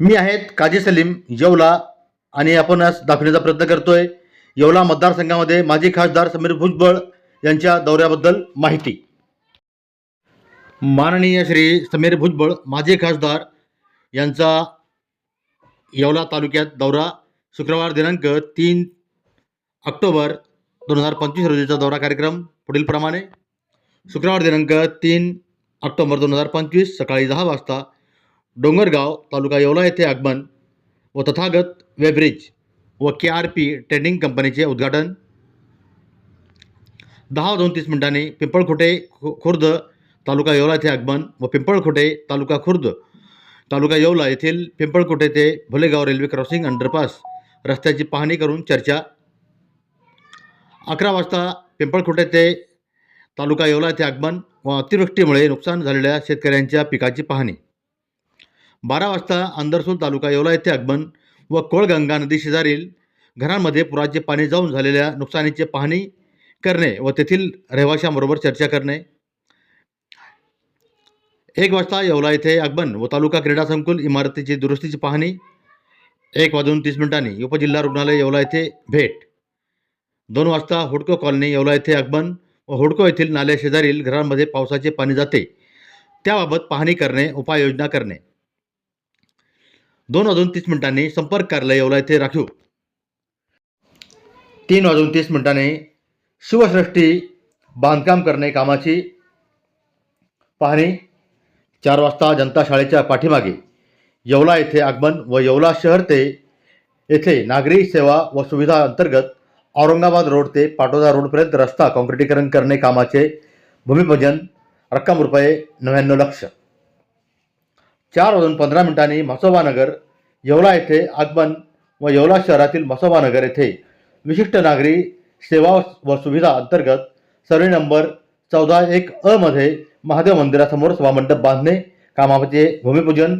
मी आहेत काजी सलीम येवला आणि आपण आज दाखवण्याचा प्रयत्न करतोय. येवला मतदारसंघामध्ये माजी खासदार समीर भुजबळ यांच्या दौऱ्याबद्दल माहिती. माननीय श्री समीर भुजबळ माजी खासदार यांचा येवला तालुक्यात दौरा शुक्रवार दिनांक तीन ऑक्टोबर दोन हजार पंचवीस रोजीचा दौरा कार्यक्रम पुढीलप्रमाणे शुक्रवार दिनांक तीन ऑक्टोबर दोन हजार पंचवीस सकाळी दहा वाजता डोंगरगाव तालुका येवला येथे आगमन व तथागत वेब्रिज व के आर पी ट्रेडिंग कंपनीचे उद्घाटन. दहा दोन तीस मिनिटांनी पिंपळखोटे खु खुर्द तालुका येवला येथे आगमन व पिंपळखुटे तालुका खुर्द तालुका येवला येथील पिंपळखोटे ते भुलेगाव रेल्वे क्रॉसिंग अंडरपास रस्त्याची पाहणी करून चर्चा. अकरा वाजता पिंपळखोटे ते तालुका येवला येथे आगमन व अतिवृष्टीमुळे नुकसान झालेल्या शेतकऱ्यांच्या पिकाची पाहणी. बारा वाजता अंदरसूल तालुका येवला येथे आगमन व कोळगंगा नदी शेजारील घरांमध्ये पुराचे पाणी जाऊन झालेल्या नुकसानीची पाहणी करणे व तेथील रहिवाशांबरोबर चर्चा करणे. एक वाजता येवला येथे आगमन व तालुका क्रीडा संकुल इमारतीची दुरुस्तीची पाहणी. एक वाजून तीस मिनिटांनी उपजिल्हा रुग्णालय येवला येथे भेट. दोन वाजता हुडको कॉलनी येवला येथे आगमन व हुडको येथील नाल्या शेजारील घरांमध्ये पावसाचे पाणी जाते. त्याबाबत पाहणी करणे उपाययोजना करणे. दोन वाजून तीस मिनिटांनी संपर्क कार्यालय येवला येथे राखीव. तीन वाजून तीस मिनिटांनी शिवसृष्टी बांधकाम करणे कामाची पाहणी चार वाजता जनता शाळेच्या पाठीमागे येवला येथे आगमन व येवला शहर ते येथे नागरी सेवा व सुविधा अंतर्गत औरंगाबाद रोड ते पाटोदा रोडपर्यंत रस्ता काँक्रिटीकरण करणे कामाचे भूमिपूजन रक्कम रुपये नव्याण्णव लक्ष. चार वाजून पंधरा मिनिटांनी म्हसोबानगर येवला येथे आगमन व येवला शहरातील म्हसोबानगर येथे विशिष्ट नागरी सेवा व सुविधा अंतर्गत सर्वे नंबर चौदा एक अ मध्ये महादेव मंदिरासमोर सभामंडप बांधणे कामाचे भूमिपूजन.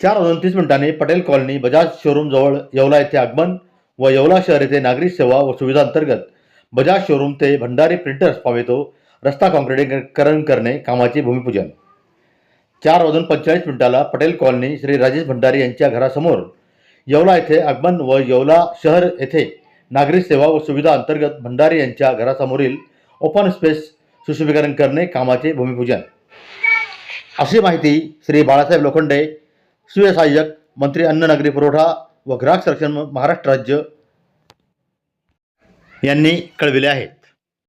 चार वाजून तीस मिनिटांनी पटेल कॉलनी बजाज शोरूम जवळ येवला येथे आगमन व येवला शहर येथे नागरी सेवा व सुविधा अंतर्गत बजाज शोरूम ते भंडारी प्रिंटर्स पावेतो. रस्ता काँक्रिटीकरण करणे कामाचे भूमिपूजन. चार वाजून पंचेचाळीस मिनिटाला पटेल कॉलनी श्री राजेश भंडारी यांच्या घरासमोर येवला येथे आगमन व येवला शहर येथे नागरी सेवा व सुविधा अंतर्गत भंडारी यांच्या घरासमोरील ओपन स्पेस सुशोभीकरण करणे कामाचे भूमिपूजन. अशी माहिती श्री बाळासाहेब लोखंडे सुव्यवसायक मंत्री अन्न नागरी पुरवठा व ग्राहक संरक्षण महाराष्ट्र राज्य यांनी कळविले आहे.